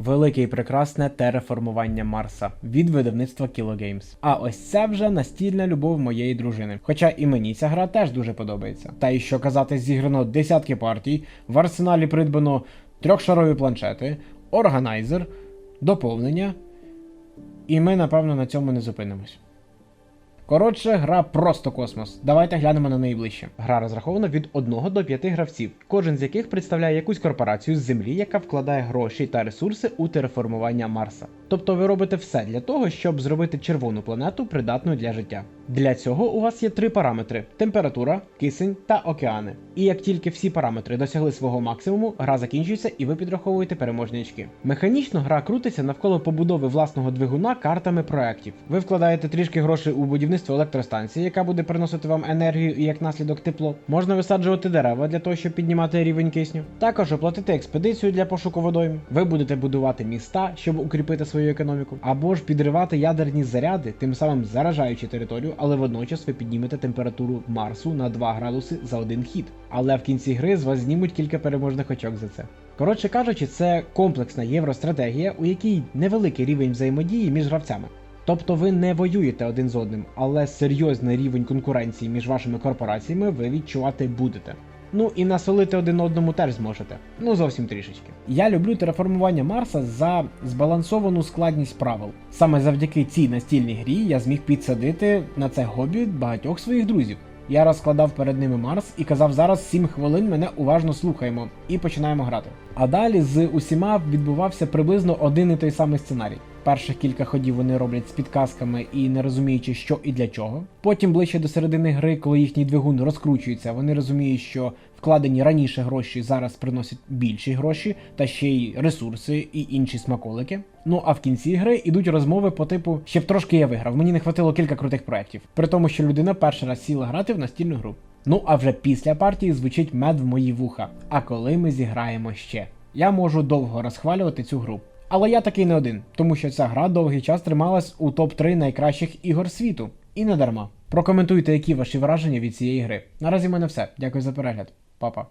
Велике і прекрасне тереформування Марса від видавництва Games. А ось це вже настільна любов моєї дружини. Хоча і мені ця гра теж дуже подобається. Та й що казати, зіграно десятки партій, в арсеналі придбано трьохшарові планшети, органайзер, доповнення. І ми, напевно, на цьому не зупинимось. Коротше, гра просто космос. Давайте глянемо на неї ближче. Гра розрахована від 1 до 5 гравців, кожен з яких представляє якусь корпорацію з землі, яка вкладає гроші та ресурси у тереформування Марса. Тобто ви робите все для того, щоб зробити червону планету придатною для життя. Для цього у вас є три параметри: температура, кисень та океани. І як тільки всі параметри досягли свого максимуму, гра закінчується і ви підраховуєте переможні очки. Механічно гра крутиться навколо побудови власного двигуна картами проєктів. Ви вкладаєте трішки грошей у будівництво електростанції, яка буде приносити вам енергію і як наслідок тепло. Можна висаджувати дерева для того, щоб піднімати рівень кисню. Також оплатити експедицію для пошуку водойм. Ви будете будувати міста, щоб укріпити свою економіку, або ж підривати ядерні заряди, тим самим заражаючи територію, але водночас ви піднімете температуру Марсу на 2 градуси за один хід. Але в кінці гри з вас знімуть кілька переможних очок за це. Коротше кажучи, це комплексна євростратегія, у якій невеликий рівень взаємодії між гравцями. Тобто ви не воюєте один з одним, але серйозний рівень конкуренції між вашими корпораціями ви відчувати будете. Ну і насолити один одному теж зможете. Ну зовсім трішечки. Я люблю тереформування Марса за збалансовану складність правил. Саме завдяки цій настільній грі я зміг підсадити на це хобі багатьох своїх друзів. Я розкладав перед ними Марс і казав зараз 7 хвилин мене уважно слухаємо і починаємо грати. А далі з усіма відбувався приблизно один і той самий сценарій. Перших кілька ходів вони роблять з підказками і не розуміючи, що і для чого. Потім ближче до середини гри, коли їхній двигун розкручується, вони розуміють, що вкладені раніше гроші зараз приносять більші гроші та ще й ресурси і інші смаколики. Ну а в кінці гри йдуть розмови по типу, щоб трошки я виграв. Мені не хватило кілька крутих проєктів. При тому, що людина перший раз сіла грати в настільну гру. Ну а вже після партії звучить мед в мої вуха. А коли ми зіграємо ще? Я можу довго розхвалювати цю гру. Але я такий не один, тому що ця гра довгий час трималась у топ-3 найкращих ігор світу. І не дарма. Прокоментуйте, які ваші враження від цієї гри. Наразі в мене все. Дякую за перегляд. Па-па.